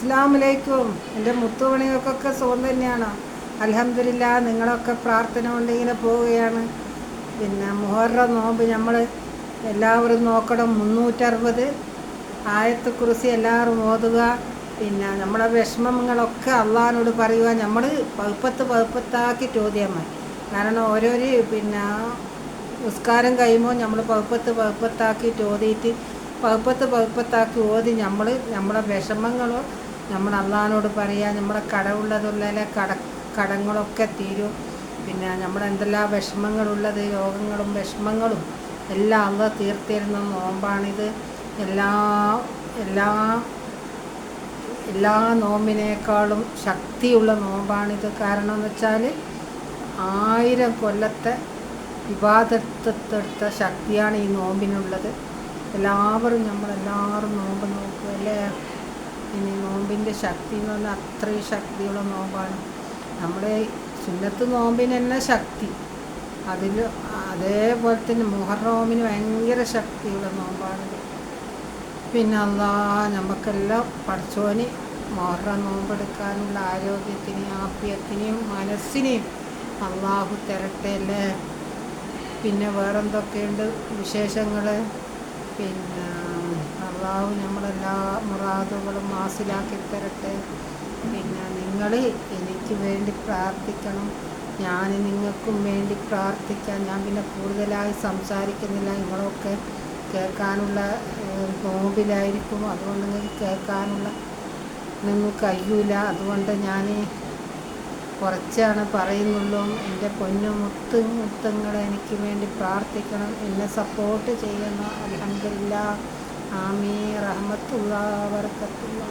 അസ്ലാമലൈക്കും എന്റെ മുത്തുമണികൾക്കൊക്കെ സുഖം തന്നെയാണ്. അലഹമില്ല നിങ്ങളൊക്കെ പ്രാർത്ഥന കൊണ്ട് ഇങ്ങനെ പോവുകയാണ്. പിന്നെ മുഹറം നോമ്പ് നമ്മൾ എല്ലാവരും നോക്കണം. മുന്നൂറ്ററുപത് ആയത്ത് കുറിച്ച് എല്ലാവരും ഓതുക. പിന്നെ നമ്മളെ വിഷമങ്ങളൊക്കെ അള്ളഹാനോട് പറയുക. നമ്മൾ പകുപ്പത്ത് പകുപ്പത്താക്കി ചോദ്യം മതി കാരണം ഓരോരു പിന്നെ നിസ്കാരം കഴിയുമ്പോൾ നമ്മൾ പകുപ്പത്ത് പകുപ്പത്താക്കി ചോദിയിട്ട് പകുപ്പത്ത് പകുപ്പത്താക്കി ഓതി നമ്മൾ നമ്മളെ വിഷമങ്ങളോ നമ്മൾ അള്ളഹാനോട് പറയുക നമ്മുടെ കടവുള്ളതുള്ള കട കടങ്ങളൊക്കെ തീരും. പിന്നെ നമ്മുടെ എന്തെല്ലാം വിഷമങ്ങളുള്ളത് രോഗങ്ങളും വിഷമങ്ങളും എല്ലാം അള്ള തീർത്തിരുന്ന നോമ്പാണിത്. എല്ലാ എല്ലാ എല്ലാ നോമ്പിനേക്കാളും ശക്തിയുള്ള നോമ്പാണിത്. കാരണം എന്ന് വെച്ചാൽ ആയിരം കൊല്ലത്തെ വിവാദത്തെടുത്ത ശക്തിയാണ് ഈ നോമ്പിനുള്ളത്. എല്ലാവരും നമ്മളെല്ലാവരും നോമ്പ് നോക്കുക അല്ലേ ഇനി നോമ്പിന്റെ ശക്തി എന്ന് പറഞ്ഞാൽ അത്രയും ശക്തിയുള്ള നോമ്പാണ്. നമ്മുടെ സുന്നത്ത് നോമ്പിന് തന്നെ ശക്തി. അതിൽ അതേപോലെ തന്നെ മുഹറോമിന് ഭയങ്കര ശക്തിയുള്ള നോമ്പാണ് പിന്നെ അല്ലാ നമുക്കെല്ലാം പഠിച്ചോന് മുഹറ നോമ്പെടുക്കാനുള്ള ആരോഗ്യത്തിനെയും ആപ്യത്തിനെയും മനസ്സിനെയും അള്ളാഹു തരട്ടെ അല്ലേ? പിന്നെ വേറെന്തൊക്കെയുണ്ട് വിശേഷങ്ങൾ പിന്നെ അള്ളാഹു നമ്മളെല്ലാ മുറാദുകളും മാസിലാക്കി തരട്ടെ. പിന്നെ നിങ്ങൾ എനിക്ക് വേണ്ടി പ്രാർത്ഥിക്കണം. ഞാൻ നിങ്ങൾക്കും വേണ്ടി പ്രാർത്ഥിക്കാം. ഞാൻ പിന്നെ കൂടുതലായി സംസാരിക്കുന്നില്ല. നിങ്ങളൊക്കെ കേൾക്കാനുള്ള നോമ്പിലായിരിക്കും. അതുകൊണ്ട് നിങ്ങൾക്ക് കേൾക്കാനുള്ള ഒന്നും കഴിയൂല. അതുകൊണ്ട് ഞാൻ കുറച്ചാണ് പറയുന്നുള്ളൂ. എന്റെ പൊന്നു മുത്ത് മുത്തങ്ങളെ എനിക്ക് വേണ്ടി പ്രാർത്ഥിക്കണം. എന്നെ സപ്പോർട്ട് ചെയ്യുന്ന അലഹമില്ല ആമീ റഹമത്തുള്ള വർക്കത്തുള്ള